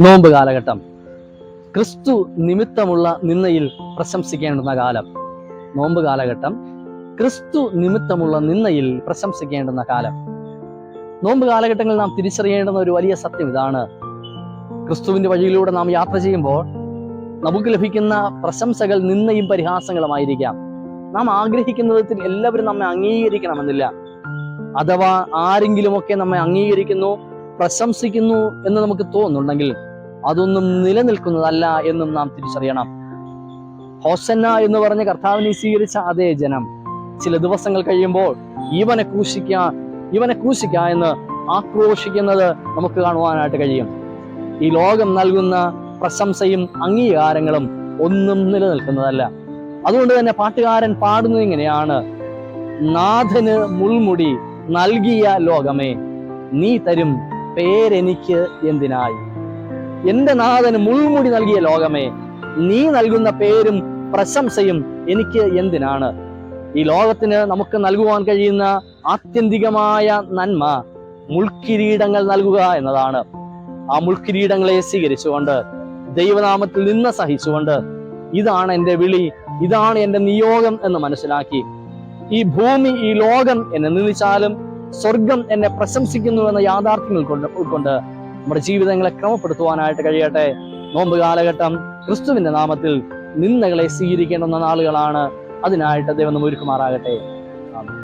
നോമ്പ് കാലഘട്ടം. ക്രിസ്തു നിമിത്തമുള്ള നിന്നയിൽ പ്രശംസിക്കേണ്ടുന്ന കാലം. നോമ്പ് കാലഘട്ടം ക്രിസ്തു നിമിത്തമുള്ള നിന്നയിൽ പ്രശംസിക്കേണ്ടുന്ന കാലം. നോമ്പ് കാലഘട്ടങ്ങളിൽ നാം തിരിച്ചറിയേണ്ടുന്ന ഒരു വലിയ സത്യം ഇതാണ്. ക്രിസ്തുവിന്റെ വഴിയിലൂടെ നാം യാത്ര ചെയ്യുമ്പോൾ നമുക്ക് ലഭിക്കുന്ന പ്രശംസകൾ നിന്നയും പരിഹാസങ്ങളുമായിരിക്കാം. നാം ആഗ്രഹിക്കുന്ന വിധത്തിൽ എല്ലാവരും നമ്മെ അംഗീകരിക്കണമെന്നില്ല. അഥവാ ആരെങ്കിലുമൊക്കെ നമ്മെ അംഗീകരിക്കുന്നു പ്രശംസിക്കുന്നു എന്ന് നമുക്ക് തോന്നുന്നുണ്ടെങ്കിൽ അതൊന്നും നിലനിൽക്കുന്നതല്ല എന്നും നാം തിരിച്ചറിയണം. ഹോസന്ന എന്ന് പറഞ്ഞ കർത്താവിനെ സ്വീകരിച്ച അതേ ജനം. ചില ദിവസങ്ങൾ കഴിയുമ്പോൾ ഇവനെ ക്രൂശിക്ക ഇവനെ ക്രൂശിക്ക എന്ന് ആക്രോശിക്കുന്നത് നമുക്ക് കാണുവാനായിട്ട് കഴിയും. ഈ ലോകം നൽകുന്ന പ്രശംസയും അംഗീകാരങ്ങളും ഒന്നും നിലനിൽക്കുന്നതല്ല. അതുകൊണ്ട് തന്നെ പാട്ടുകാരൻ പാടുന്നത് ഇങ്ങനെയാണ്. നാഥന് മുൾമുടി നൽകിയ ലോകമേ നീ തരും പേരെനിക്ക് എന്തിനായി? എന്റെ നാഥന് മുൾമുടി നൽകിയ ലോകമേ നീ നൽകുന്ന പേരും പ്രശംസയും എനിക്ക് എന്തിനാണ്? ഈ ലോകത്തിന് നമുക്ക് നൽകുവാൻ കഴിയുന്ന ആത്യന്തികമായ നന്മ മുൾക്കിരീടങ്ങൾ നൽകുക എന്നതാണ്. ആ മുൾക്കിരീടങ്ങളെ സ്വീകരിച്ചുകൊണ്ട് ദൈവനാമത്തിൽ നിന്ന് സഹിച്ചുകൊണ്ട് ഇതാണ് എന്റെ വിളി ഇതാണ് എന്റെ നിയോഗം എന്ന് മനസ്സിലാക്കി. ഈ ഭൂമി ഈ ലോകം എന്നെ നിന്ദിച്ചാലും സ്വർഗം എന്നെ പ്രശംസിക്കുന്നു എന്ന യാഥാർത്ഥ്യങ്ങൾ കൊണ്ട് ഉൾക്കൊണ്ട് നമ്മുടെ ജീവിതങ്ങളെ ക്രമപ്പെടുത്തുവാനായിട്ട് കഴിയട്ടെ. നോമ്പ് കാലഘട്ടം ക്രിസ്തുവിന്റെ നാമത്തിൽ നിന്ദകളെ സ്വീകരിക്കേണ്ടുന്ന നാളുകളാണ്. അതിനായിട്ട് ദൈവം നമ്മൾ ഒരുക്കുമാറാകട്ടെ.